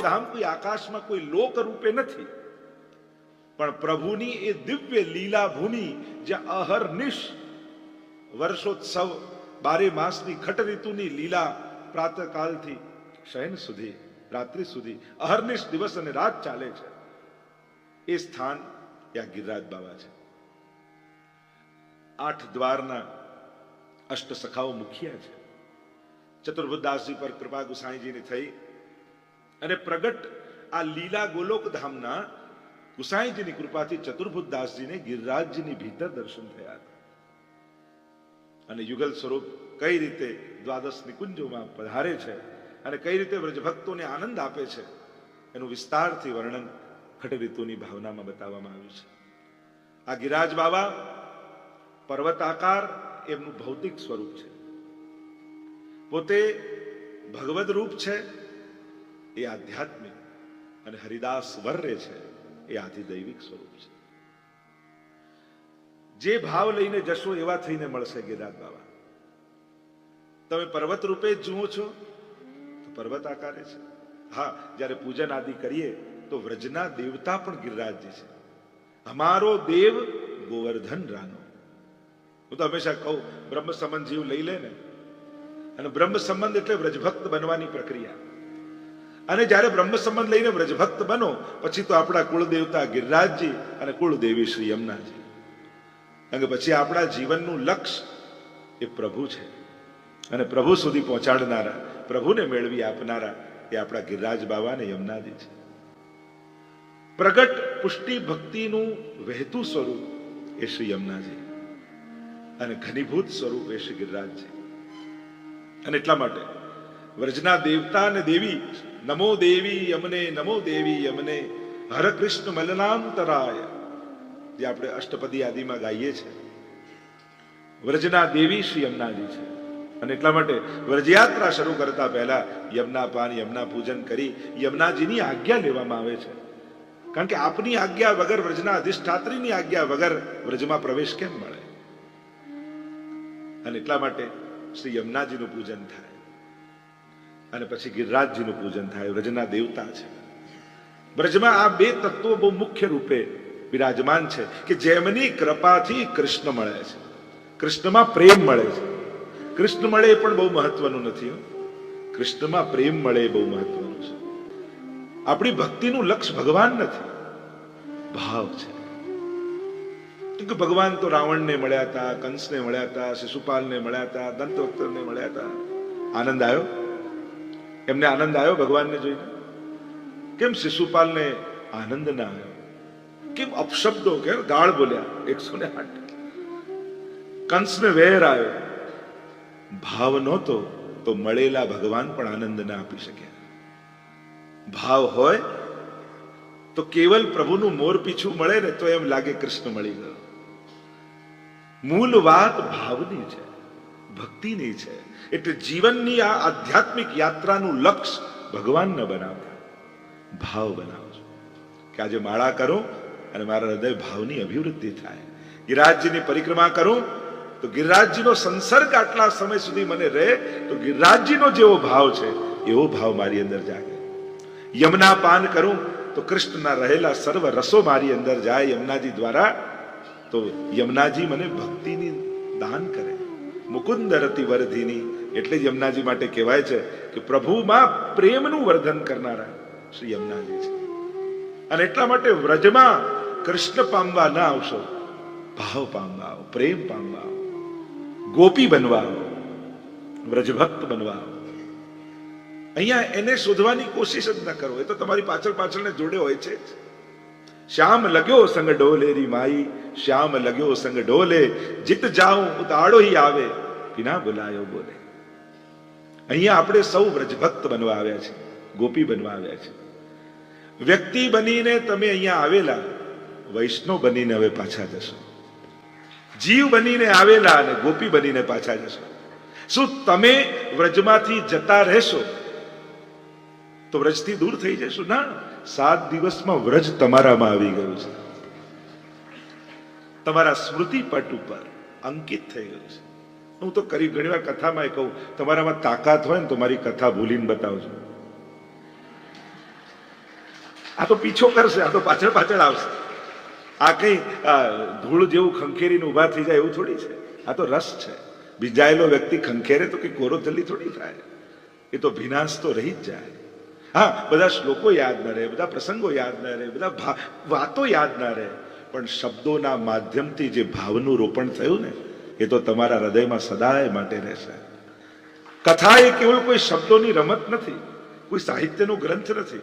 ગોલોકધામ કોઈ આકાશમાં કોઈ લોક રૂપે નથી. પણ પ્રભુની એ દિવ્ય લીલા ભૂમિ જે અહર્નિશ વર્ષોત્સવ બારે માસની ખટ ઋતુની લીલા પ્રાતકાલથી શયન સુધી, રાત્રિ સુધી અહર્નિશ દિવસ અને રાત ચાલે છે. એ સ્થાન ત્યાં ગિરિરાજ બાબા છે. આઠ દ્વારના અષ્ટ સખાઓ મુખ્યા છે. ચતુર્ભુદાસજી પર કૃપા ગુસાઈજીની થઈ અને પ્રગટ આ લીલા ગોલોક ધામના ગુસાઈજીની કૃપાથી ચતુર્ભુદાસજીને ગિરિરાજજીની ભીતર દર્શન થયા હતા. અને યુગલ સ્વરૂપ કઈ રીતે દ્વાદશ નિકુંજોમાં પધારે છે અને કઈ રીતે વ્રજભક્તોને આનંદ આપે છે, એનું વિસ્તારથી વર્ણન ખટ ઋતુની ભાવનામાં બતાવવામાં આવ્યું છે. આ ગિરાજ બાબા પર્વતાકાર એમનું ભૌતિક સ્વરૂપ છે. પોતે ભગવદ રૂપ છે એ આધ્યાત્મિક અને હરિદાસ વર્રે છે, એ આધિદૈવિક સ્વરૂપ છે. જે ભાવ લઈને જશો એવા થઈને મળશે ગિરાજ બાબા તમે પર્વત રૂપે જ જુઓ છો, તો પર્વત આકારે છે. હા, જ્યારે પૂજન આદિ કરીએ, તો વ્રજના દેવતા પણ ગિરિરાજજી છે. અમારો દેવ ગોવર્ધન રાનો. હું તો હંમેશા કહું બ્રહ્મ સંબંધ જીવ લઈ લે ને. અને બ્રહ્મ સંબંધ એટલે વ્રજભક્ત બનવાની પ્રક્રિયા. અને જ્યારે બ્રહ્મ સંબંધ લઈને વ્રજભક્ત બનો, પછી તો આપણા કુળદેવતા ગિરિરાજજી અને કુળદેવી શ્રી યમુનાજી. કારણ કે પછી આપણા જીવનનું લક્ષ્ય એ પ્રભુ છે. અને પ્રભુ સુધી પહોંચાડનારા, પ્રભુને મેળવી આપનારા એ આપણા ગિરિરાજ બાબા ને યમુનાજી છે. પ્રગટ પુષ્ટિ ભક્તિનું વહેતું સ્વરૂપ એ શ્રી યમુનાજી. અને ઘનીભૂત સ્વરૂપ એ શ્રી ગિરિરાજજી. અને એટલા માટે વ્રજના દેવતા અને દેવી નમો દેવી યમને નમો દેવી યમને હર કૃષ્ણ મલનાંતરાય જે આપણે અષ્ટપદી આદિમાં ગાઈએ છીએ વ્રજના દેવી શ્રી યમુનાજી છે અને એટલા માટે વ્રજયાત્રા શરૂ કરતા પહેલા યમના પાન, યમના પૂજન કરી યમુનાજીની આજ્ઞા લેવામાં આવે છે. કારણ કે આપની આજ્ઞા વગર વ્રજના અધિષ્ઠાત્રીની આજ્ઞા વગર વ્રજમાં પ્રવેશ કેમ મળે? અને એટલા માટે શ્રી યમુનાજીનું પૂજન થાય. અને પછી ગિરિરાજજીનું પૂજન થાય, વ્રજના દેવતા છે. બ્રજમાં આ બે તત્વો બહુ મુખ્ય રૂપે વિરાજમાન છે કે જેમની કૃપાથી કૃષ્ણ મળે છે. કૃષ્ણમાં પ્રેમ મળે છે. કૃષ્ણ મળે એ પણ બહુ મહત્વનું નથી. કૃષ્ણમાં પ્રેમ મળે એ બહુ મહત્વનું છે. આપણી ભક્તિનું લક્ષ્ય ભગવાન નથી. ભાવ છે. કે ભગવાન તો રાવણને મળ્યા હતા, કંસને મળ્યા હતા, શિશુપાલને મળ્યા હતા, દંતવક્તરને મળ્યા હતા. આનંદ આવ્યો? એમને આનંદ આવ્યો ભગવાનને જોઈને? કેમ શિશુપાલને આનંદ ના આવ્યો? કેમ અપશબ્દો કે ગાળ બોલ્યા? એકસો ને આઠ. કંસને વેર આવ્યો. ભાવ નહોતો તો મળેલા ભગવાન પણ આનંદ ના આપી શક્યા. ભાવ હોય તો કેવલ પ્રભુનું મોર પીછું મળે ને તો એમ લાગે કૃષ્ણ મળી ગયો. મૂળ વાત ભાવની છે, ભક્તિની છે. એટલે જીવનની આ આધ્યાત્મિક યાત્રાનું લક્ષ્ય ભગવાન ન બનાવતા ભાવ બનાવજો કે આજે માળા કરો અને મારા હૃદય ભાવની અભિવૃદ્ધિ થાય. ગિરિરાજજીની પરિક્રમા કરું, તો ગિરિરાજજીનો સંસર્ગ આટલા સમય સુધી મને રહે, તો ગિરિરાજજીનો જેવો ભાવ છે, એવો ભાવ મારી અંદર જાગે. યમના પાન કરું, તો કૃષ્ણના રહેલા સર્વ રસો મારી અંદર જાય યમનાજી દ્વારા, તો યમનાજી મને ભક્તિની દાન કરે. મુકુંદરતી વર્ધિની વરધીની એટલે જ યમુનાજી માટે કહેવાય છે કે પ્રભુમાં પ્રેમનું વર્ધન કરનારા શ્રી યમુનાજી છે. અને એટલા માટે વ્રજમાં કૃષ્ણ પામવા ના આવશો, ભાવ પામવા આવો, પ્રેમ પામવા આવો, ગોપી બનવા આવો, વ્રજભક્ત બનવા આવો. અહીંયા એને શોધવાની કોશિશ જ ન કરો, એ તો તમારી પાછળ પાછળને જોડે હોય છે. શ્યામ લગ્યો સંગ ડોલે રી માઈ, શ્યામ લગ્યો સંગ ડોલે, જીત જાઉં ઉતાળો આવે, વિના બોલાયો બોલે. અહીંયા આપણે સૌ વ્રજભક્ત બનવા આવ્યા છે, ગોપી બનવા આવ્યા છે. વ્યક્તિ બનીને તમે અહીંયા આવેલા, વૈષ્ણવ બનીને હવે પાછા જશો. જીવ બનીને આવેલા અને ગોપી બનીને પાછા જશો. શું તમે વ્રજમાંથી જતા રહેશો? તો વ્રજથી દૂર થઈ જશો? ના, સાત દિવસમાં વ્રજ તમારામાં આવી ગયું છે. તમારા સ્મૃતિ પટ ઉપર અંકિત થઈ ગયું છે. હું તો કરી ઘણી વાર કથામાં એ કહું, તમારામાં તાકાત હોય ને તો મારી કથા ભૂલીને બતાવજો. આ તો પીછો કરશે, આ તો પાછળ પાછળ આવશે. આ કઈ ધૂળ જેવું ખંખેરીને ઊભા થઈ જાય એવું થોડી છે? આ તો રસ છે. બીજાયેલો વ્યક્તિ ખંખેરે તો કઈ કોરો જલ્દી થોડી થાય. એ તો વિનાશ તો રહી જ જાય. હા, બધા શ્લોકો યાદ ન રહે, બધા પ્રસંગો યાદ ન રહે, બધા વાતો યાદ ન રહે. પણ શબ્દોના માધ્યમથી જે ભાવનું રોપણ થયું ને એ તો તમારા હૃદયમાં સદાય માટે રહેશે. કથા એ કેવળ કોઈ શબ્દોની રમત નથી, કોઈ સાહિત્યનો ગ્રંથ નથી.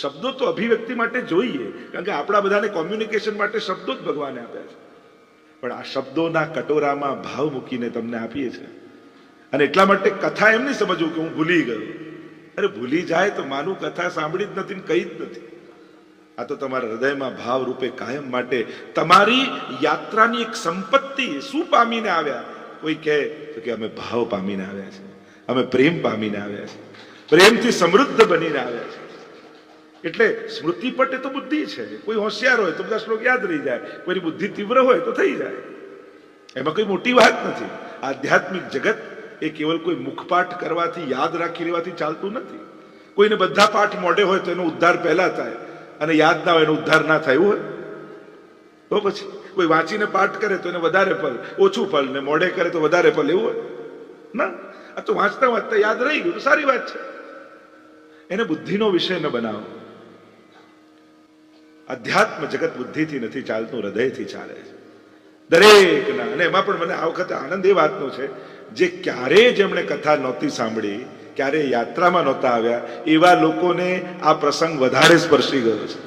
શબ્દો તો અભિવ્યક્તિ માટે જોઈએ, કારણ કે આપણા બધાને કોમ્યુનિકેશન માટે શબ્દો જ ભગવાને આપ્યા છે. પણ આ શબ્દોના કટોરામાં ભાવ મૂકીને તમને આપીએ છીએ. અને એટલા માટે કથા એમ નહીં સમજવું કે હું ભૂલી ગયો. અરે ભૂલી જાય તો માનું કથા સાંભળી જ નથી ને કહી જ નથી. આ તો તમારા હૃદયમાં ભાવ રૂપે કાયમ માટે તમારી યાત્રાની એક સંપત્તિ શું પામીને આવ્યા. કોઈ કહે તો કે અમે ભાવ પામીને આવ્યા છે. અમે પ્રેમ પામીને આવ્યા છે. પ્રેમથી સમૃદ્ધ બનીને આવ્યા છે. એટલે સ્મૃતિ પટે તો બુદ્ધિ છે. કોઈ હોશિયાર હોય તો બધા શ્લોક યાદ રહી જાય. કોઈની બુદ્ધિ તીવ્ર હોય તો થઈ જાય. એમાં કોઈ મોટી વાત નથી. આધ્યાત્મિક જગત એ કેવલ કોઈ મુખપાઠ કરવાથી, યાદ રાખી લેવાથી ચાલતું નથી. કોઈને બધા પાઠ મોઢે હોય તો એનો ઉદ્ધાર પહેલા થાય. અને યાદ ના હોય એનો ઉદ્ધાર ના થાય, એવું હોય? તો પછી કોઈ વાંચીને પાઠ કરે તો એને વધારે ફળ, ઓછું ફળ ને મોઢે કરે તો વધારે ફળ, એવું હોય? ના. આ તો વાંચતા વાંચતા યાદ રહી ગયું, તો સારી વાત છે. એને બુદ્ધિનો વિષય ન બનાવો. અધ્યાત્મ જગત બુદ્ધિથી નથી ચાલતું, હૃદયથી ચાલે છે. દરેકના, અને એમાં પણ મને આ વખતે આનંદ એ વાતનો છે, જે ક્યારેય જેમણે કથા નહોતી સાંભળી ક્યારે યાત્રામાં નહોતા આવ્યા. એવા લોકોને આ પ્રસંગ વધારે સ્પર્શી ગયો છે.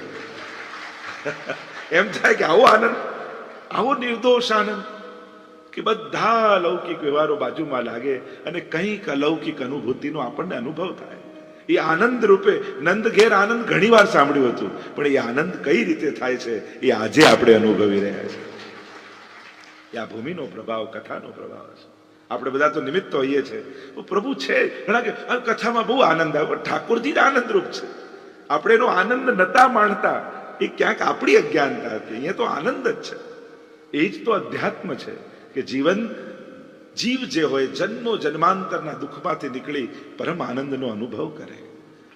એમ થાય કે આવો આનંદ, આવો નિર્દોષ આનંદ કે બધા અલૌકિક વ્યવહારો બાજુમાં લાગે અને કંઈક અલૌકિક અનુભૂતિનો આપણને અનુભવ થાય. એ આનંદ રૂપે નંદ ઘેર આનંદ ઘણી વાર સાંભળ્યું હતું, પણ એ આનંદ કઈ રીતે થાય છે એ આજે આપણે અનુભવી રહ્યા છીએ. આ ભૂમિનો પ્રભાવ, કથાનો પ્રભાવ છે આપણે બધા તો નિમિત્ત હોઈએ તો પ્રભુ છે. ઘણા કે "આ કથામાં બહુ આનંદ આવે પણ ઠાકોરજી આનંદરૂપ છે. આપણે એનો આનંદ નતા માણતા. એ ક્યાંક આપણી અજ્ઞાનતા હતી. અહીંયા તો આનંદ જ છે. એ જ તો અધ્યાત્મ છે કે જીવન જીવ જે હોય, જન્મો જન્માંતરના દુઃખમાંથી નીકળી પરમ આનંદનો અનુભવ કરે.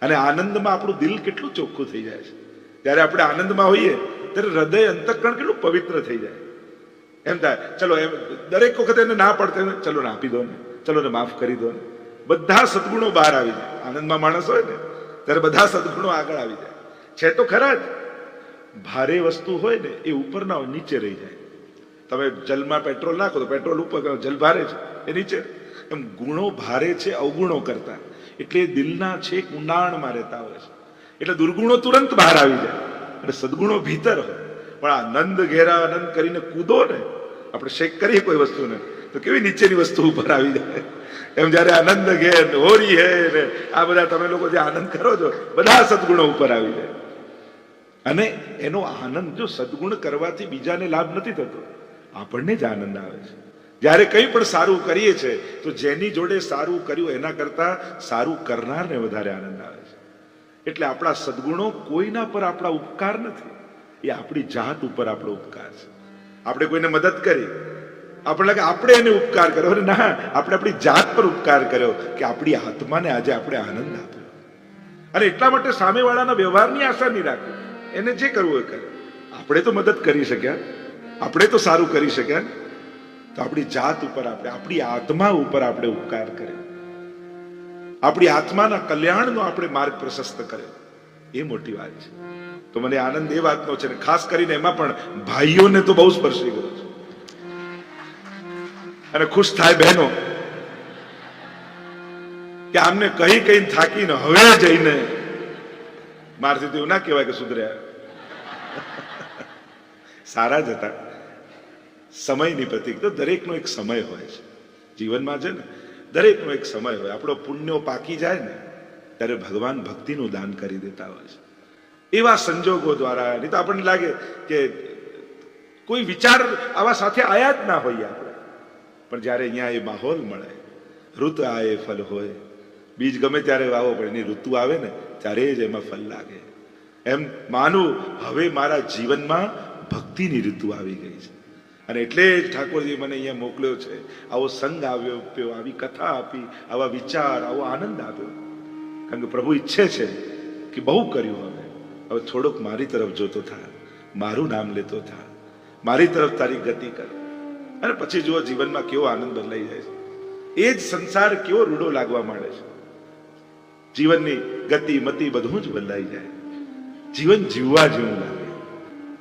અને આનંદમાં આપણું દિલ કેટલું ચોખ્ખું થઈ જાય છે. જ્યારે આપણે આનંદમાં હોઈએ, ત્યારે હૃદય અંતકરણ કેટલું પવિત્ર થઈ જાય. એમ થાય. ચલો એમ દરેક વખતે એને ના પડતે ચલો ને આપી દો ને. ચલો ને માફ કરી દો ને. બધા સદગુણો બહાર આવી જાય. આનંદમાં માણસ હોય ને ત્યારે બધા સદગુણો આગળ આવી જાય. છે તો ખરા જ. ભારે વસ્તુ હોય ને એ ઉપરના હોય, નીચે રહી જાય. તમે જલમાં પેટ્રોલ નાખો તો પેટ્રોલ ઉપર જલ ભારે છે? એ નીચે. એમ ગુણો ભારે છે અવગુણો કરતા. એટલે દિલના છેક ઊંડાણમાં રહેતા હોય છે. એટલે દુર્ગુણો તુરંત બહાર આવી જાય. અને સદગુણો ભીતર હોય. પણ આ નંદ ઘેરા આનંદ કરીને કૂદો ને આપણે શેક કરીએ કોઈ વસ્તુને, તો કેવી નીચેની વસ્તુ ઉપર આવી જાય? એમ જ્યારે આનંદ ઘેર હોરી હે ને, આ બધા તમે લોકો જે આનંદ કરો છો, બધા સદગુણો ઉપર આવી જાય. અને એનો આનંદ જો સદગુણ કરવાથી બીજાને લાભ નથી થતો, આપણને જ આનંદ આવે છે. જ્યારે કંઈ પણ સારું કરીએ છે, તો જેની જોડે સારું કર્યું એના કરતા સારું કરનારને વધારે આનંદ આવે છે. એટલે આપણા સદગુણો કોઈના પર આપણા ઉપકાર નથી. એ આપણી જાત ઉપર આપણો ઉપકાર છે. આપણે કોઈને મદદ કરી. આપણે લાગે આપણે એને ઉપકાર કર્યો. અને ના, આપણે આપણી જાત પર ઉપકાર કર્યો કે આપણી આત્માને આજે આપણે આનંદ આપ્યો. અને એટલા માટે સામેવાળાના વ્યવહારની આશા નહીં રાખવી એને જે કરવું એ કરે. આપણે તો મદદ કરી શક્યા. આપણે તો સારું કરી શક્યા. તો આપણી જાત ઉપર આપણે, આપણી આત્મા ઉપર આપણે ઉપકાર કર્યો. આપણી આત્માના કલ્યાણનો આપણે માર્ગ પ્રશસ્ત કર્યો. એ મોટી વાત છે. તો મને આનંદ એ વાતનો છે ને ખાસ કરીને એમાં પણ ભાઈઓને તો બહુ સ્પર્શી ગયો છે. અને ખુશ થાય બહેનો કે આમને કહી કઈ થાકીને હવે જઈને મારથી તો એવું ના કહેવાય કે સુધર્યા. સારા જ હતા. સમયની પ્રતિક તો દરેકનો એક સમય હોય છે. જીવનમાં છે ને, દરેકનો એક સમય હોય. આપણો પુણ્યો પાકી જાય ને, ત્યારે ભગવાન ભક્તિનું દાન કરી દેતા હોય છે. એવા સંજોગો દ્વારા. નહીં તો આપણને લાગે કે કોઈ વિચાર આવા સાથે આયા જ ના હોઈએ આપણે. પણ જ્યારે અહીંયા એ માહોલ મળે, ઋતુ આવે ફલ હોય, બીજ ગમે ત્યારે વાવો, પણ એની ઋતુ આવે ને, ત્યારે જ એમાં ફલ લાગે. એમ માનું, હવે મારા જીવનમાં ભક્તિની ઋતુ આવી ગઈ છે. અને એટલે જ ઠાકોરજી મને અહીંયા મોકલ્યો છે, આવો સંગ આવ્યો, પ્યો, આવી કથા આપી, આવા વિચાર, આવો આનંદ આપ્યો. કારણ કે પ્રભુ ઈચ્છે છે કે બહુ કર્યું હવે હવે થોડોક મારી તરફ જોતો થા. મારું નામ લેતો થા. મારી તરફ તારી ગતિ કર. અને પછી જુઓ જીવનમાં કેવો આનંદ બદલાઈ જાય છે. એ જ સંસાર કેવો રૂડો લાગવા માંડે છે. જીવનની ગતિ, મતિ બધું જ બદલાઈ જાય. જીવન જીવવા જેવું લાગે.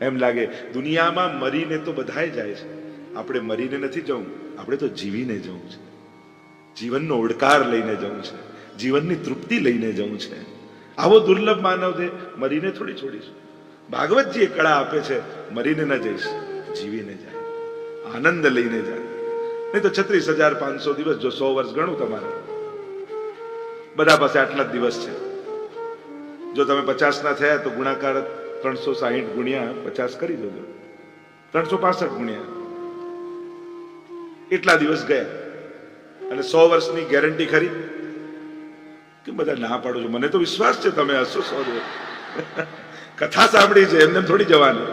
એમ લાગે દુનિયામાં મરીને તો બધાય જાય છે. આપણે મરીને નથી જવું, આપણે તો જીવીને જવું છે. જીવનનો ઓડકાર લઈને જવું છે. જીવનની તૃપ્તિ લઈને જવું છે. આવો દુર્લભ માનવ છે મરીને થોડી છોડીશ. ભાગવતજી એ કળા આપે છે, મરીને ન જઈશ, જીવીને જાય. આનંદ લઈને જાય. નહીં તો છત્રીસ હજાર પાંચસો દિવસ જો સો વર્ષ ગણું તમારે. બધા પાસે આટલા જ દિવસ છે. જો તમે પચાસ ના થયા તો ગુણાકાર ત્રણસો સાહીઠ ગુણ્યા પચાસ કરી દો ત્રણસો પાસઠ ગુણ્યા. એટલા દિવસ ગયા. અને સો વર્ષની ગેરંટી ખરી? કે બધા ના પાડો છો? મને તો વિશ્વાસ છે તમે હસો સો કથા સાંભળી છે, એમને થોડી જવાની.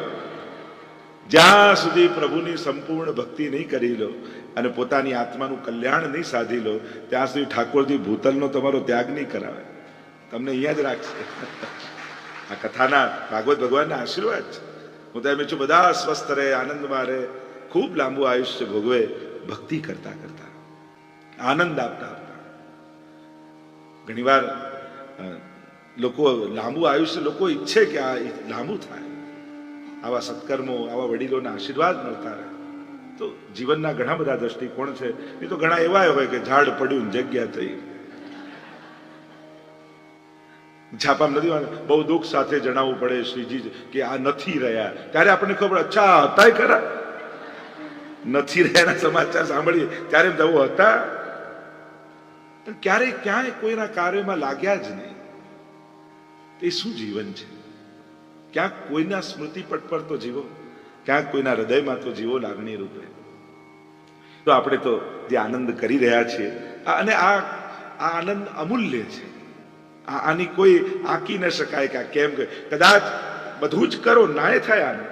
જ્યાં સુધી પ્રભુની સંપૂર્ણ ભક્તિ નહીં કરી લો અને પોતાની આત્માનું કલ્યાણ નહીં સાધી લો, ત્યાં સુધી ઠાકોરજી ભૂતલનો તમારો ત્યાગ નહીં કરાવે. તમને અહીંયા જ રાખશે. આ કથાના ભાગવત ભગવાનના આશીર્વાદ છે. હું તો એમ છું બધા સ્વસ્થ રહે, આનંદમાં રહે. ખૂબ લાંબુ આયુષ્ય ભોગવે, ભક્તિ કરતા કરતા. આનંદ આપતા આપતા. ઘણીવાર લોકો, લાંબુ આયુષ્ય લોકો ઈચ્છે કે આ લાંબુ થાય. આવા સત્કર્મો, આવા વડીલોના આશીર્વાદ મળતા રહે. તો જીવનના ઘણા બધા દ્રષ્ટિકોણ છે. એ તો ઘણા એવા હોય કે ઝાડ પડ્યું જગ્યા થઈ. છાપામાં નથી. બહુ દુઃખ સાથે જણાવવું પડે શ્રીજી કે આ નથી રહ્યા. ત્યારે આપણને ખબર અચ્છા હતા ખરા. નથી રહ્યાના સમાચાર સાંભળીએ. ત્યારે એમ થવું, હતા? પણ ક્યારેય ક્યાંય કોઈના કાર્યમાં લાગ્યા જ નહીં. એ શું જીવન છે? ક્યાંક કોઈના સ્મૃતિ પટ પર તો જીવો, ક્યાંક કોઈના હૃદયમાં તો જીવો લાગણી રૂપે. તો આપણે તો જે આનંદ કરી રહ્યા છીએ અને આ આ આનંદ અમૂલ્ય છે. આની કોઈ આંકી ન શકાય કે કેમ કે કદાચ બધું જ કરો, નાય થાય આનું.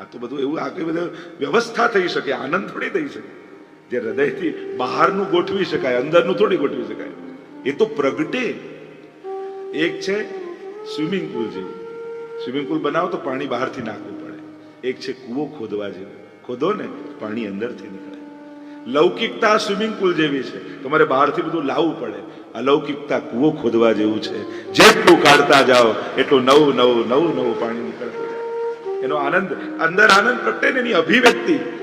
આ તો બધું એવું, આ બધું વ્યવસ્થા થઈ શકે, આનંદ થોડી થઈ શકે. જે હૃદયથી બહારનું ગોઠવી શકાય, અંદરનું થોડી ગોઠવી શકાય. એ તો પ્રગટે. એક છે સ્વિમિંગ પુલ જેવું. સ્વિમિંગ પુલ બનાવો તો પાણી બહારથી નાખવું પડે. એક છે કૂવો ખોદવા જેવું. ખોદો ને, પાણી અંદરથી નીકળે. લૌકિકતા સ્વિમિંગ પુલ જેવી છે. તમારે બહારથી બધું લાવવું પડે. અલૌકિકતા કૂવો ખોદવા જેવું છે. જેટલું કાઢતા જાઓ, એટલું નવું નવું નવું નવું પાણી નીકળતું એનો આનંદ, અંદર આનંદ પ્રગટે ને એની અભિવ્યક્તિ.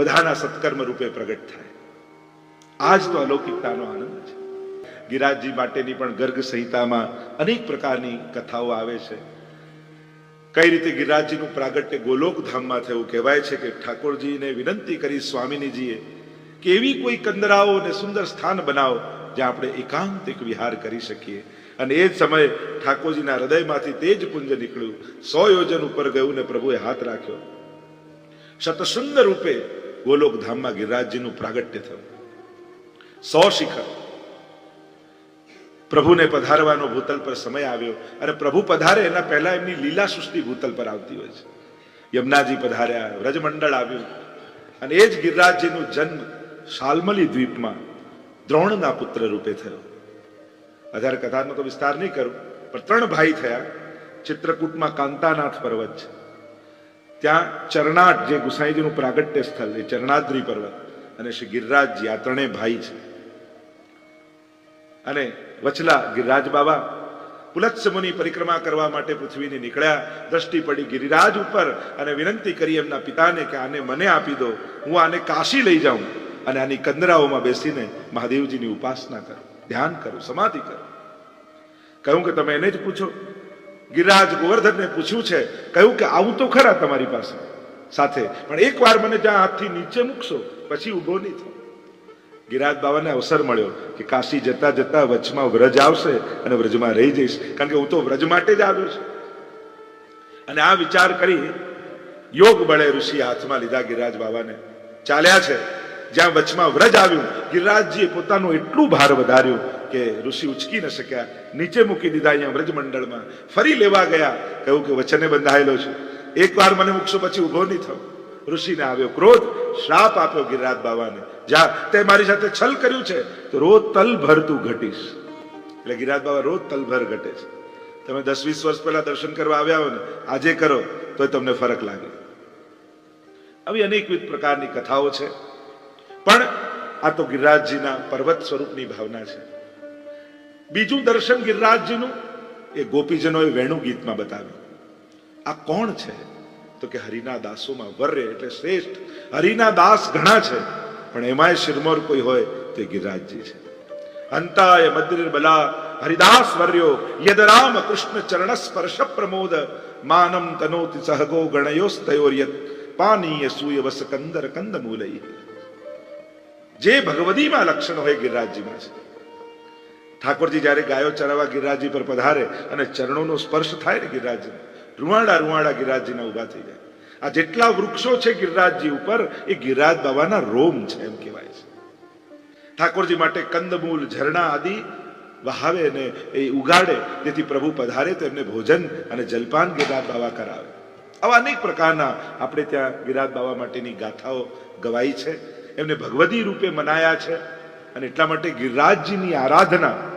બધાના સત્કર્મ રૂપે પ્રગટ થાય. આ જ તો અલૌકિકતાનો આનંદ છે. ગિરાજજી માટેની પણ ગર્ગ સંહિતામાં અનેક પ્રકારની કથાઓ આવે છે. કઈ રીતે ગિરિરાજજીનું પ્રાગટ્ય ગોલોક ધામમાં થયું કહેવાય છે કે ઠાકોરજીને વિનંતી કરી સ્વામિનીજીએ કે એવી કોઈ કંદરાઓ અને સુંદર સ્થાન બનાવો જ્યાં આપણે એકાંતિક વિહાર કરી શકીએ. અને એ જ સમયે ઠાકોરજીના હૃદયમાંથી તેજ પુંજ નીકળ્યું. સો યોજન ઉપર ગયું ને પ્રભુએ હાથ રાખ્યો. શતસુંદર રૂપે ગોલોક ધામમાં ગિરિરાજજીનું પ્રાગટ્ય થયું. સો શિખર. પ્રભુને પધારવાનો ભૂતલ પર સમય આવ્યો. અને પ્રભુ પધારે એના પહેલા એમની લીલા સૃષ્ટિ ભૂતલ પર આવતી હોય છે. યમુનાજી પધાર્યા, વ્રજમંડળ આવ્યું. અને એ જ ગિરિરાજજીનો જન્મ શાલમલી દ્વીપમાં દ્રોણના પુત્ર રૂપે થયો. અત્યારે કથાનો તો વિસ્તાર નહીં કરું, પણ ત્રણ ભાઈ થયા, ચિત્રકૂટમાં કાંતાનાથ પર્વત છે. ત્યાં ચરણાટ જે ગુસાઈજીનું પ્રાગટ્ય સ્થળ એ ચરણાદ્રી પર્વત અને શ્રી ગિરિરાજજી આ ત્રણેય ભાઈ છે. અને વચલા ગિરિરાજ બાબા પુલત્સ મુનિ પરિક્રમા કરવા માટે પૃથ્વીની નીકળ્યા, દ્રષ્ટિ પડી ગિરિરાજ ઉપર અને વિનંતી કરી એમના પિતાને કે આને મને આપી દો, હું આને કાશી લઈ જાઉં અને આની કંદરાઓમાં બેસીને મહાદેવજીની ઉપાસના કરું, ધ્યાન કરું, સમાધિ કરું. કહ્યું કે તમે એને જ પૂછો ગિરિરાજ ગોવર્ધનને પૂછ્યું છે, કહ્યું કે આવું તો ખરા તમારી પાસે. સાથે, પણ એકવાર મને જ્યાં હાથથી નીચે મૂકશો, પછી ઊભો નહીં થાય. ગિરાજ બાબાને અવસર મળ્યો કે કાશી જતા જતા વચમાં વ્રજ આવશે અને વ્રજમાં રહી જઈશ, કારણ કે હું તો વ્રજ માટે જ આવ્યો છું. અને આ વિચાર કરી યોગ બળે ઋષિ હાથમાં લીધા ગિરિરાજ બાબાને ચાલ્યા છે, જ્યાં વચમાં વ્રજ આવ્યું ગિરિરાજજીએ પોતાનું એટલું ભાર વધાર્યું કે ઋષિ ઉચકી ન શક્યા. નીચે મૂકી દીધા અહીંયા વ્રજમંડળમાં. ફરી લેવા ગયા. કહ્યું કે વચને બંધાયેલો છું. એકવાર મને મૂકશો પછી ઊભો નહીં થયો ઋષિને આવ્યો ક્રોધ, શ્રાપ આપ્યો ગિરિરાજ બાબાને જા, તે મારી સાથે છલ કર્યું છે. તો રોજ તલ ભરતું ઘટીશ. એટલે ગિરિરાજ બાબા રોજ તલભર ઘટે છે. તમે દસ વીસ વર્ષ પહેલા દર્શન કરવા આવ્યા હો ને, આજે કરો તો તમને ફરક લાગે. આવી અનેકવિધ પ્રકારની કથાઓ છે. પણ આ તો ગિરિરાજજીના પર્વત સ્વરૂપની ભાવના છે. બીજું દર્શન ગિરિરાજજીનું. એ ગોપીજનોએ વેણુ ગીતમાં બતાવ્યું. આ કોણ છે? તો કે હરિના દાસોમાં વર્ય એટલે શ્રેષ્ઠ. હરિના દાસ ઘણા છે, પણ એમાંય શિરમોર કોઈ હોય તો ગિરિરાજજી છે. અંતાય મદ્રિર બલા હરિદાસ વર્યો, યદરામ કૃષ્ણ ચરણ સ્પર્શ પ્રમોદ, માનમ તનોતિ સહગો ગણયોસ્તયોર્યત, પાનીય સૂય વસ કંદર કંદ મૂલઈ જે ભગવદીમાં લક્ષણ હોય ગિરિરાજજીમાં છે. ઠાકોરજી જ્યારે ગાયો ચરાવવા ગિરિરાજજી પર પધારે અને ચરણોનો સ્પર્શ થાય ને ગિરિરાજજી રૂવાડા રૂવાડા ગિરિરાજજીના ઊભા થઈ જાય. આ જેટલા વૃક્ષો છે ગિરિરાજજી ઉપર, એ ગિરિરાજ બાબાના રોમ છે એમ કહેવાય છે. ઠાકોરજી માટે કંદમૂલ, ઝરણા આદિ વહાવે ને એ ઉગાડે તેથી પ્રભુ પધારે તો એમને ભોજન અને જલપાન ગિરિરાજ બાબા કરાવે. આવા અનેક પ્રકારના આપણે ત્યાં ગિરિરાજ બાબા માટેની ગાથાઓ ગવાઈ છે. એમને ભગવદી રૂપે મનાયા છે અને એટલા માટે ગિરિરાજજીની આરાધના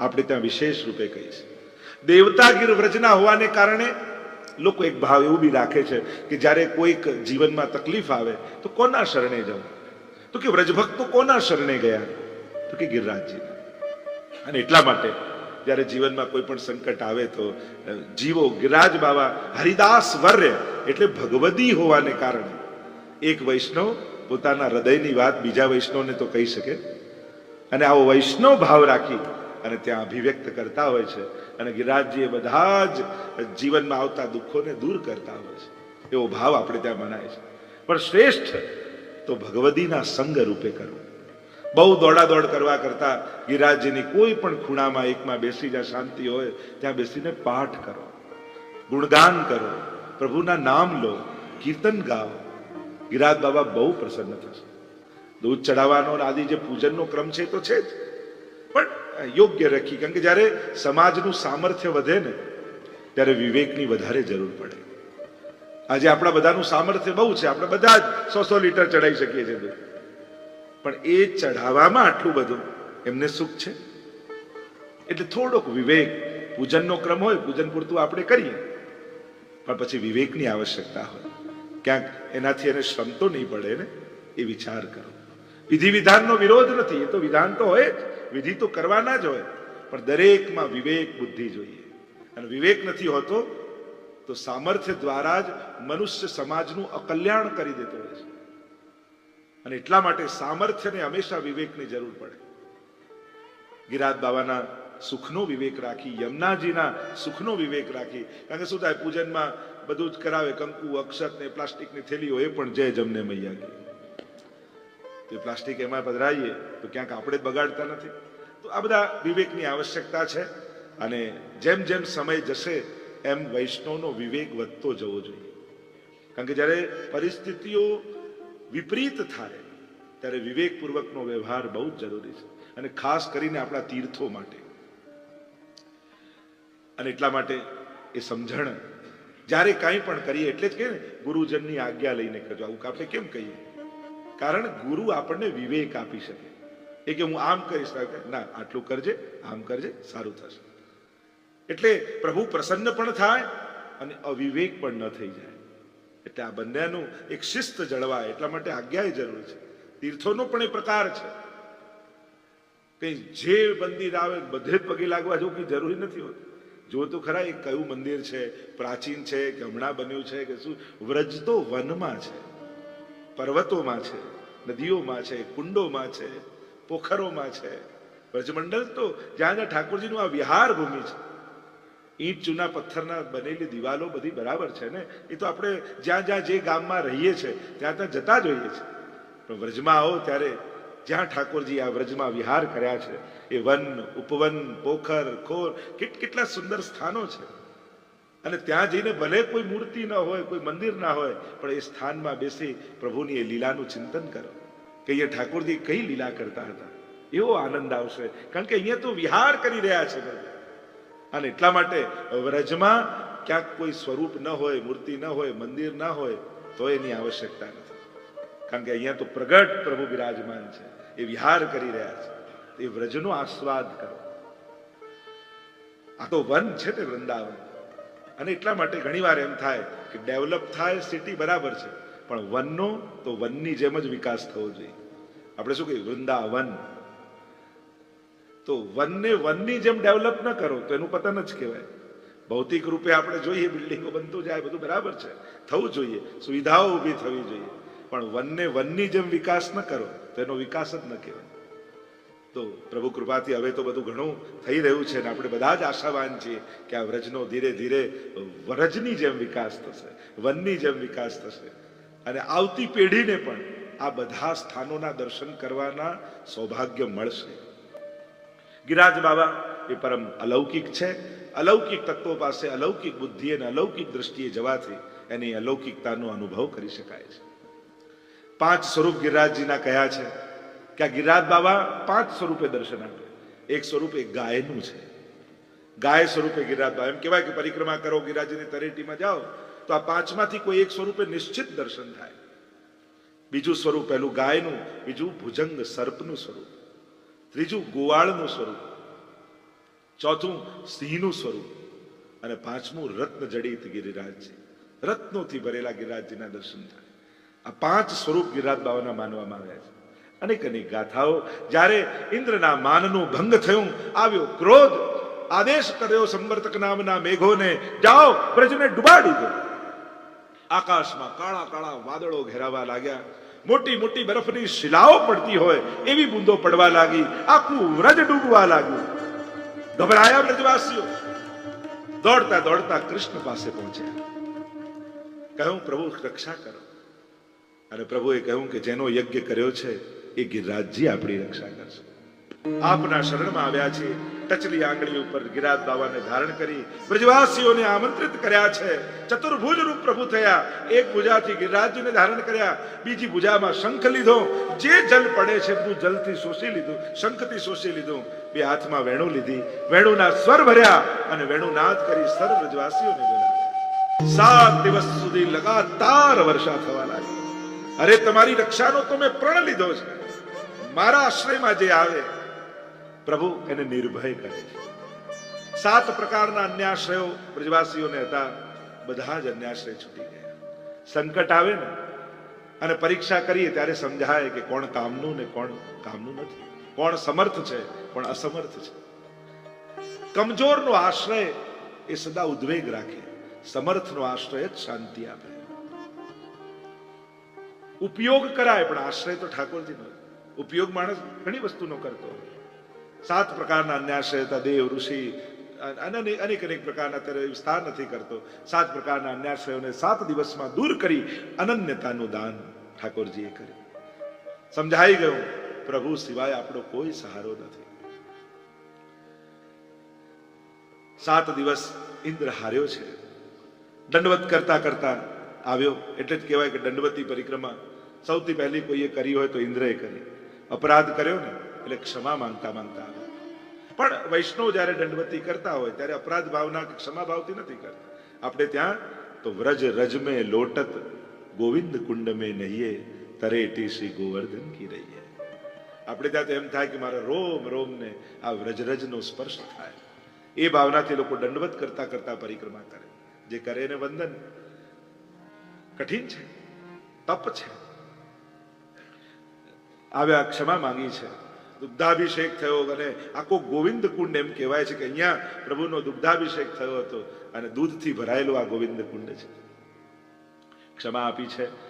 આપણે ત્યાં વિશેષ રૂપે કહીશ છે દેવતા ગીર વ્રજના હોવાને કારણે લોકો એક ભાવ એવું બી રાખે છે કે જ્યારે કોઈક જીવનમાં તકલીફ આવે તો કોના શરણે જવું? તો કે વ્રજભક્તો કોના શરણે ગયા? તો કે ગિરિરાજજી અને એટલા માટે જ્યારે જીવનમાં કોઈ પણ સંકટ આવે તો જીવો ગિરાજ બાબા હરિદાસ વર્ય એટલે ભગવદી હોવાને કારણે એક વૈષ્ણવ પોતાના હૃદયની વાત બીજા વૈષ્ણવને તો કહી શકે. અને આવો વૈષ્ણવ ભાવ રાખી અને ત્યાં અભિવ્યક્ત કરતા હોય છે અને ગિરિરાજજી એ બધા જ જીવનમાં આવતા દુઃખોને દૂર કરતા હોય છે. એવો ભાવ આપણે ત્યાં મનાય છે. પણ શ્રેષ્ઠ તો ભગવદીના સંગ રૂપે કરવું. બહુ દોડાદોડ કરવા કરતા ગિરિરાજજીની કોઈ પણ ખૂણામાં એકમાં બેસી જ્યાં શાંતિ હોય, ત્યાં બેસીને પાઠ કરો, ગુણગાન કરો, પ્રભુના નામ લો, કીર્તન ગાઓ. ગિરાજ બાબા બહુ પ્રસન્ન થશે. દૂધ ચડાવવાનો આદિ જે પૂજનનો ક્રમ છે તો છે જ. પણ યોગ્ય રાખી. કારણ કે જ્યારે સમાજનું સામર્થ્ય વધે ને, ત્યારે વિવેકની વધારે જરૂર પડે. આજે આપણા બધાનું સામર્થ્ય બહુ છે. આપણે બધા જ સો સો લીટર ચડાવી શકીએ છીએ પણ એ ચઢાવવામાં આટલું બધું એમને સુખ છે? એટલે થોડોક વિવેક, પૂજનનો ક્રમ હોય, પૂજન પૂરતું આપણે કરીએ. પણ પછી વિવેકની આવશ્યકતા હોય. ક્યાંક એનાથી એને શ્રમ તો નહીં પડે ને? એ વિચાર કરો. વિધિ વિધાનનો વિરોધ નથી. એ તો વિધાન તો હોય જ. વિધિ તો કરવાના જ હોય, પણ દરેકમાં વિવેક બુદ્ધિ જોઈએ. અને વિવેક નથી હોતો, તો સામર્થ્ય દ્વારા જ મનુષ્ય સમાજનું અકલ્યાણ કરી દેતો હોય છે. અને એટલા માટે સામર્થ્યને હંમેશા વિવેકની જરૂર પડે. ગિરાજ બાબાના સુખનો વિવેક રાખી, યમુનાજીના સુખનો વિવેક રાખી. કારણ કે શું થાય, પૂજનમાં બધું જ કરાવે, કંકુ, અક્ષત ને પ્લાસ્ટિકની થેલીઓ, એ પણ જય જમને મૈયા તે પ્લાસ્ટિક એમાં પધરાવીએ તો ક્યાંક આપણે જ બગાડતા નથી. તો આ બધા વિવેકની આવશ્યકતા છે અને જેમ જેમ સમય જશે એમ વૈષ્ણવનો વિવેક વધતો જવો જોઈએ. કારણ કે જ્યારે પરિસ્થિતિઓ વિપરીત થાય, ત્યારે વિવેકપૂર્વકનો વ્યવહાર બહુ જ જરૂરી છે અને ખાસ કરીને આપણા તીર્થો માટે. અને એટલા માટે એ સમજણ, જ્યારે કાંઈ પણ કરીએ, એટલે જ કે ને, ગુરુજનની આજ્ઞા લઈને કરજો. આવું આપણે કેમ કહીએ? કારણ ગુરુ આપણને વિવેક આપી શકે. એ કે હું આમ કરીશ ના, આટલું કરજે, આમ કરજે, સારું થશે. એટલે પ્રભુ પ્રસન્ન પણ થાય અને અવિવેક પણ ન થઈ જાય. એટલે આ બંનેનું એક શિસ્ત જળવાય, એટલા માટે આજ્ઞા જરૂર છે. તીર્થોનો પણ એ પ્રકાર છે. કઈ જે મંદિર આવે, બધે પગે લાગવા જવું કઈ જરૂરી નથી હોતું. જો તો ખરા એ કયું મંદિર છે, પ્રાચીન છે, કે હમણાં બન્યું છે, કે શું? વ્રજ તો વનમાં છે. પર્વતોમાં છે, નદીઓમાં છે, કુંડોમાં છે, પોખરોમાં છે. વ્રજમંડળ તો જ્યાં જ્યાં ઠાકોરજીનું આ વિહાર ભૂમિ છે. ઈંટ ચૂના પથ્થરના બનેલી દિવાલો બધી બરાબર છે ને? એ તો આપણે જ્યાં જ્યાં જે ગામમાં રહીએ છીએ ત્યાં ત્યાં જતા જ હોઈએ છીએ. પણ વ્રજમાં આવો ત્યારે જ્યાં ઠાકોરજી આ વ્રજમાં વિહાર કર્યા છે, એ વન, ઉપવન, પોખર, ખોર કેટ કેટલા સુંદર સ્થાનો છે. અને ત્યાં જઈને ભલે કોઈ મૂર્તિ ન હોય, કોઈ મંદિર ના હોય, પણ એ સ્થાનમાં બેસી પ્રભુની એ લીલાનું ચિંતન કરો. કે અહીંયા ઠાકોરજી, કઈ લીલા કરતા હતા? એવો આનંદ આવશે. કારણ કે અહીંયા તો વિહાર કરી રહ્યા છે અને એટલા માટે વ્રજમાં ક્યાંક કોઈ સ્વરૂપ ન હોય, મૂર્તિ ન હોય, મંદિર ન હોય, તો એની આવશ્યકતા નથી. કારણ કે અહીંયા તો પ્રગટ પ્રભુ બિરાજમાન છે. એ વિહાર કરી રહ્યા છે. એ વ્રજનો આસ્વાદ કરો. આ તો વન છે તે વૃંદાવન. અને એટલા માટે ઘણીવાર એમ થાય કે ડેવલપ થાય સિટી બરાબર છે, પણ વનનો તો વનની જેમ જ વિકાસ થવો જોઈએ. આપણે શું કહીએ? વૃંદાવન. તો વનને વનની જેમ ડેવલપ ન કરો, તો એનું પતન જ કહેવાય. ભૌતિક રૂપે આપણે જોઈએ, બિલ્ડિંગો બનતું જાય, બધું બરાબર છે. થવું જોઈએ, સુવિધાઓ ઊભી થવી જોઈએ. પણ વનને વનની જેમ વિકાસ ન કરો, તો એનો વિકાસ જ ન કહેવાય. તો પ્રભુ કૃપાથી હવે તો બધું ઘણું થઈ રહ્યું છે ને આપણે બધા જ આશાવાન છીએ કે આ વ્રજનો ધીરે ધીરે વ્રજની જેમ વિકાસ થશે, વનની જેમ વિકાસ થશે. અને આવતી પેઢીને પણ આ બધા સ્થાનોના દર્શન કરવાના સૌભાગ્ય મળશે. ગિરાજ બાબા, એ પરમ અલૌકિક છે. અલૌકિક તત્વો પાસે અલૌકિક બુદ્ધિ અને અલૌકિક દ્રષ્ટિએ જવાથી એની અલૌકિકતાનો અનુભવ કરી શકાય છે. પાંચ સ્વરૂપ ગિરિરાજજીના કયા છે. કે આ ગિરિરાજ બાબા પાંચ સ્વરૂપે દર્શન આપે. એક સ્વરૂપ એ ગાયનું છે. ગાય સ્વરૂપે ગિરિરાજ બાબા એમ કહેવાય કે પરિક્રમા કરો, ગિરાજીની તરેટીમાં જાઓ, તો આ પાંચમાંથી કોઈ એક સ્વરૂપે નિશ્ચિત દર્શન થાય. બીજું સ્વરૂપ પહેલું ગાયનું, બીજું ભુજંગ સર્પનું સ્વરૂપ. ત્રીજું ગોવાળનું સ્વરૂપ. ચોથું સિંહનું સ્વરૂપ. અને પાંચમું રત્ન જડિત ગિરિરાજજી રત્નોથી ભરેલા ગિરિરાજજીના દર્શન થાય. આ પાંચ સ્વરૂપ ગિરિરાજ બાબાના માનવામાં આવ્યા છે. અનેક અનેક ગાથાઓ. જ્યારે ઇન્દ્રના માનનું ભંગ થયું, આવ્યો ક્રોધ. આદેશ કર્યો સંવર્તક નામના મેઘોને, જાઓ, પ્રજને ડુબાડી દો. આકાશમાં કાળા કાળા વાદળો ઘેરાવા લાગ્યા. મોટી મોટી બરફની શિલાઓ પડતી હોય, એવી બૂંદો પડવા લાગી. આખું વ્રજ ડૂબવા લાગ્યું. ગભરાયા વ્રજવાસીઓ. દોડતા દોડતા કૃષ્ણ પાસે પહોંચ્યા. કહ્યું, પ્રભુ, રક્ષા કરો. અને પ્રભુએ કહ્યું કે, જેનો યજ્ઞ કર્યો છે એ ગિરિરાજજી આપણી રક્ષા કરશે. આપના શરણમાં આવ્યા છે. ટચલી આંગળી ઉપર ગિરાજ બાબાને ધારણ કરી બ્રજવાસીઓને આમંત્રિત કર્યા છે. ચતુર્ભુજ રૂપ પ્રભુ થયા. એક ભુજાથી ગિરિરાજજીને ધારણ કર્યા. બીજી ભુજામાં શંખ લીધો. જે જલ પડે છે બધું જલથી શોષી લીધું. શંખથી શોષી લીધું. બે હાથમાં વેણુ લીધી. વેણુના સ્વર ભર્યા અને વેણુનાદ કરી સર્વ બ્રજવાસીઓને બોલાવ્યા. સાત દિવસ સુધી લગાતાર વર્ષા થવા લાગી. અરે તમારી રક્ષાનો તો મેં પ્રણ લીધો છે. મારા આશ્રયમાં જે આવે, પ્રભુ એને નિર્ભય કરે સાત પ્રકારના અન્યાશ્રયો બ્રજવાસીઓને હતા, બધા જ અન્યાશ્રય છૂટી ગયા. સંકટ આવે ને, અને પરીક્ષા કરીએ ત્યારે સમજાય કે કોણ કામનું ને કોણ કામનું નથી. કોણ સમર્થ છે, કોણ અસમર્થ છે. કમજોરનો આશ્રય એ સદા ઉદ્વેગ રાખે. સમર્થનો આશ્રય જ શાંતિ આપે. ઉપયોગ કરાય, પણ આશ્રય તો ઠાકોરજીનો જ. ઉપયોગ માણસ ઘણી વસ્તુનો કરતો સાત પ્રકારના અન્યાશ્રય હતા દેવ, ઋષિ, અને અનેક અનેક અનેક પ્રકારના અત્યારે વિસ્તાર નથી કરતો. સાત પ્રકારના અન્યાશ્રયોને સાત દિવસમાં દૂર કરી અનન્યતાનું દાન ઠાકોરજીએ કર્યું. સમજાઈ ગયું? પ્રભુ સિવાય આપણો કોઈ સહારો નથી. સાત દિવસ ઇન્દ્ર હાર્યો છે. દંડવત કરતા કરતા આવ્યો. એટલે જ કહેવાય કે દંડવતી પરિક્રમા સૌથી પહેલી કોઈએ કરી હોય તો ઇન્દ્રએ કરી. અપરાધ કર્યો ને, એટલે ક્ષમા માંગતા માંગતા આવે. પણ વૈષ્ણવ જ્યારે દંડવતી કરતા હોય, ત્યારે અપરાધ ભાવના ક્ષમા ભાવથી નથી કરતા. આપણે ત્યાં તો વ્રજ રજ મેં લોટત, ગોવિંદ કુંડ મેં નહીએ તરેટી શ્રી ગોવર્ધન કી રહીએ. આપણે ત્યાં તો એમ થાય કે મારા રોમ રોમ ને આ વ્રજરજનો સ્પર્શ થાય. એ ભાવનાથી લોકો દંડવત કરતા કરતા પરિક્રમા કરે. જે કરે એને વંદન. કઠિન છે, તપ છે. આવ્યા ક્ષમા માંગી છે. દુગ્ધાભિષેક થયો અને આખો ગોવિંદ કુંડ એમ કહેવાય છે કે અહીંયા પ્રભુનો દુગ્ધાભિષેક થયો હતો અને દૂધથી ભરાયેલો આ ગોવિંદ કુંડ છે. ક્ષમા આપી છે.